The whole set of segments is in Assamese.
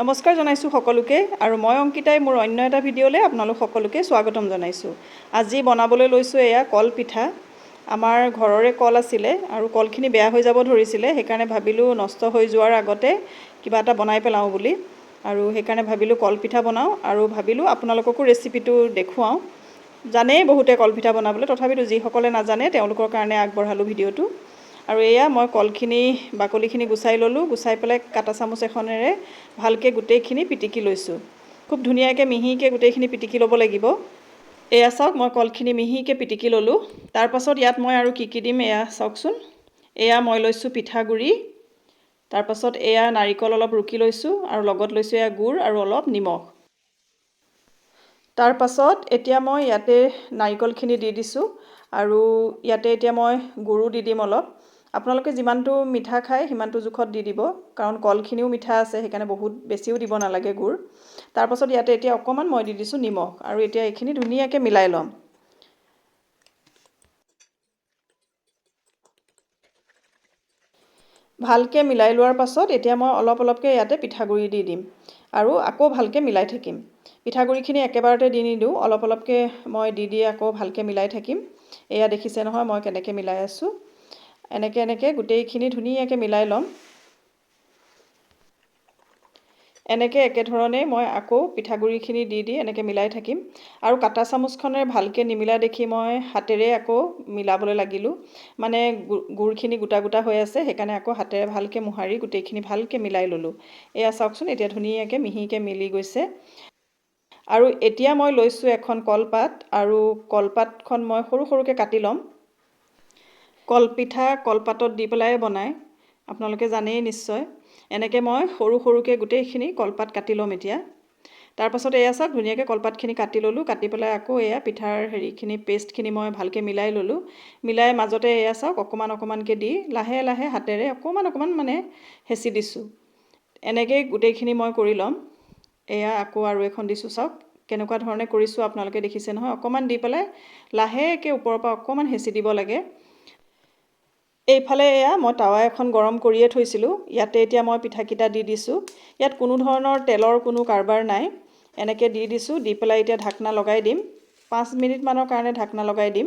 নমস্কাৰ জনাইছোঁ সকলোকে আৰু মই অংকিতাই মোৰ অন্য এটা ভিডিঅ'লৈ আপোনালোক সকলোকে স্বাগতম জনাইছোঁ। আজি বনাবলৈ লৈছোঁ এয়া কল পিঠা আমাৰ ঘৰৰে কল আছিলে আৰু কলখিনি বেয়া হৈ যাব ধৰিছিলে সেইকাৰণে ভাবিলোঁ নষ্ট হৈ যোৱাৰ আগতে কিবা এটা বনাই পেলাওঁ বুলি। আৰু সেইকাৰণে ভাবিলোঁ কলপিঠা বনাওঁ আৰু ভাবিলোঁ আপোনালোককো ৰেচিপিটো দেখুৱাওঁ। জানেই বহুতে কলপিঠা বনাবলৈ তথাপিতো যিসকলে নাজানে তেওঁলোকৰ কাৰণে আগবঢ়ালোঁ ভিডিঅ'টো। আৰু এয়া মই কলখিনি বাকলিখিনি গুচাই ল'লোঁ গুচাই পেলাই কাটা চামুচ এখনেৰে ভালকৈ গোটেইখিনি পিটিকি লৈছোঁ। খুব ধুনীয়াকৈ মিহিকৈ গোটেইখিনি পিটিকি ল'ব লাগিব। এয়া চাওক মই কলখিনি মিহিকৈ পিটিকি ল'লোঁ। তাৰপাছত ইয়াত মই আৰু কি কি দিম এয়া চাওকচোন। এয়া মই লৈছোঁ পিঠাগুড়ি তাৰপাছত এয়া নাৰিকল অলপ ৰুকি লৈছোঁ আৰু লগত লৈছোঁ এয়া গুড় আৰু অলপ নিমখ। তাৰপাছত এতিয়া মই ইয়াতে নাৰিকলখিনি দি দিছোঁ আৰু ইয়াতে এতিয়া মই গুড়ো দি দিম অলপ। আপোনালোকে যিমানটো মিঠা খায় সিমানটো জোখত দি দিব। কাৰণ কলখিনিও মিঠা আছে সেইকাৰণে বহুত বেছিও দিব নালাগে গুড়। তাৰপাছত ইয়াতে এতিয়া অকণমান মই দি দিছোঁ নিমখ আৰু এতিয়া এইখিনি ধুনীয়াকৈ মিলাই ল'ম। ভালকৈ মিলাই লোৱাৰ পাছত এতিয়া মই অলপ অলপকৈ ইয়াতে পিঠাগুড়ি দি দিম আৰু আকৌ ভালকৈ মিলাই থাকিম। পিঠাগুড়িখিনি একেবাৰতে দি নিদিওঁ অলপ অলপকৈ মই দি দি আকৌ ভালকৈ মিলাই থাকিম। এয়া দেখিছে নহয় মই কেনেকৈ মিলাই আছোঁ। এনেকৈ এনেকৈ গোটেইখিনি ধুনীয়াকৈ মিলাই ল'ম। এনেকৈ একেধৰণেই মই আকৌ পিঠাগুড়িখিনি দি দি এনেকৈ মিলাই থাকিম। আৰু কাটা চামুচখনেৰে ভালকৈ নিমিলা দেখি মই হাতেৰে আকৌ মিলাবলৈ লাগিলোঁ। মানে গুড়খিনি গোটা গোটা হৈ আছে সেইকাৰণে আকৌ হাতেৰে ভালকৈ মোহাৰি গোটেইখিনি ভালকৈ মিলাই ল'লোঁ। এয়া চাওকচোন এতিয়া ধুনীয়াকৈ মিহিকৈ মিলি গৈছে। আৰু এতিয়া মই লৈছোঁ এখন কলপাত আৰু কলপাতখন মই সৰু সৰুকৈ কাটি ল'ম। কলপিঠা কলপাতত দি পেলাই বনায়। আপোনালোকে জানেই নিশ্চয়। এনেকৈ মই সৰু সৰুকৈ গোটেইখিনি কলপাত কাটি ল'ম এতিয়া। তাৰপাছত এয়া চাওক ধুনীয়াকৈ কলপাতখিনি কাটি ল'লোঁ। কাটি পেলাই আকৌ এয়া পিঠাৰ হেৰিখিনি পেষ্টখিনি মই ভালকৈ মিলাই ল'লোঁ। মিলাই মাজতে এয়া চাওক অকণমান অকণমানকৈ দি লাহে লাহে হাতেৰে অকণমান অকণমান মানে হেঁচি দিছোঁ। এনেকৈয়ে গোটেইখিনি মই কৰি ল'ম। এয়া আকৌ আৰু এখন দিছোঁ চাওক কেনেকুৱা ধৰণে কৰিছোঁ আপোনালোকে দেখিছে নহয়। অকণমান দি পেলাই লাহেকৈ ওপৰৰ পৰা অকণমান হেঁচি দিব লাগে। এইফালে এয়া মই টাৱা এখন গৰম কৰিয়ে থৈছিলোঁ। ইয়াতে এতিয়া মই পিঠাকেইটা দি দিছোঁ। ইয়াত কোনো ধৰণৰ তেলৰ কোনো কাৰবাৰ নাই। এনেকৈ দি দিছোঁ দি পেলাই এতিয়া ঢাকনা লগাই দিম। পাঁচ মিনিটমানৰ কাৰণে ঢাকনা লগাই দিম।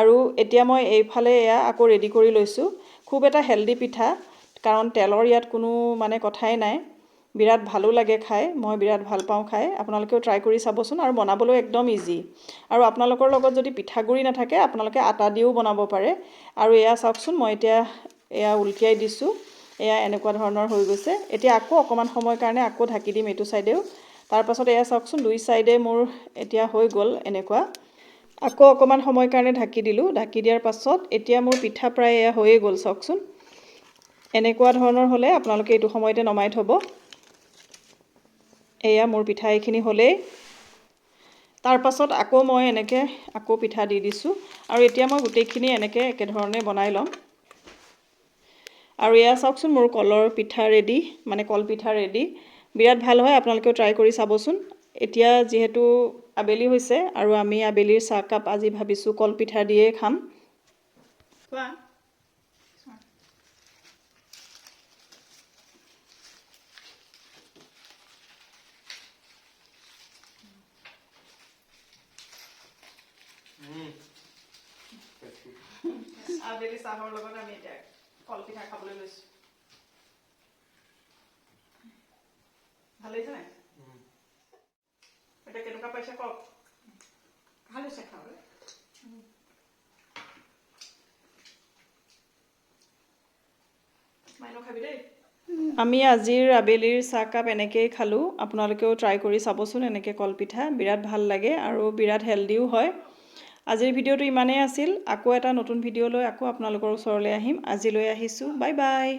আৰু এতিয়া মই এইফালে এয়া আকৌ ৰেডি কৰি লৈছোঁ। খুব এটা হেল্ডি পিঠা কাৰণ তেলৰ ইয়াত কোনো মানে কথাই নাই। বিৰাট ভালো লাগে খাই মই বিৰাট ভাল পাওঁ খাই। আপোনালোকেও ট্ৰাই কৰি চাবচোন আৰু বনাবলৈও একদম ইজি আৰু আপোনালোকৰ লগত যদি পিঠাগুড়ি নাথাকে আপোনালোকে আটা দিও বনাব পাৰে। আৰু এয়া চাওকচোন মই এতিয়া এয়া উলটিয়াই দিছোঁ। এয়া এনেকুৱা ধৰণৰ হৈ গৈছে। এতিয়া আকৌ অকণমান সময়ৰ কাৰণে আকৌ ঢাকি দিম এইটো ছাইডেও। তাৰপাছত এয়া চাওকচোন দুই ছাইডে মোৰ এতিয়া হৈ গ'ল এনেকুৱা। আকৌ অকণমান সময়ৰ কাৰণে ঢাকি দিলোঁ। ঢাকি দিয়াৰ পাছত এতিয়া মোৰ পিঠা প্ৰায় এয়া হৈয়ে গ'ল চাওকচোন। এনেকুৱা ধৰণৰ হ'লে আপোনালোকে এইটো সময়তে নমাই থ'ব। এয়া মোৰ পিঠা এইখিনি হ'লেই। তাৰপাছত আকৌ মই এনেকৈ আকৌ পিঠা দি দিছোঁ। আৰু এতিয়া মই গোটেইখিনি এনেকৈ একেধৰণে বনাই ল'ম। আৰু এয়া চাওকচোন মোৰ কলৰ পিঠা ৰেডি মানে কলপিঠা ৰেডি বিৰাট ভাল হয় আপোনালোকেও ট্ৰাই কৰি চাবচোন। এতিয়া যিহেতু আবেলি হৈছে আৰু আমি আবেলিৰ চাহকাপ আজি ভাবিছোঁ কলপিঠা দিয়েই খাম। খোৱা আবেলি চাহৰ লগত আমি এতিয়া কলপিঠা খাবলৈ লৈছোঁ। ভাল লাগিছে নাই? এতিয়া কেনেকুৱা পাইছে কওক? ভাল হৈছে খাবলৈ। মাইনো খাবি দেই। আমি আজিৰ আবেলিৰ চাহকাপ এনেকৈয়ে খালোঁ। আপোনালোকেও ট্ৰাই কৰি চাবচোন এনেকৈ কলপিঠা। বিৰাট ভাল লাগে আৰু বিৰাট হেল্ডিও হয়। আজিৰ ভিডিঅ'টো ইমানেই আছিল। আকৌ এটা নতুন ভিডিঅ' লৈ আকৌ আপোনালোকৰ ওচৰলৈ আহিম। আজিলৈ আহিছোঁ। Bye bye.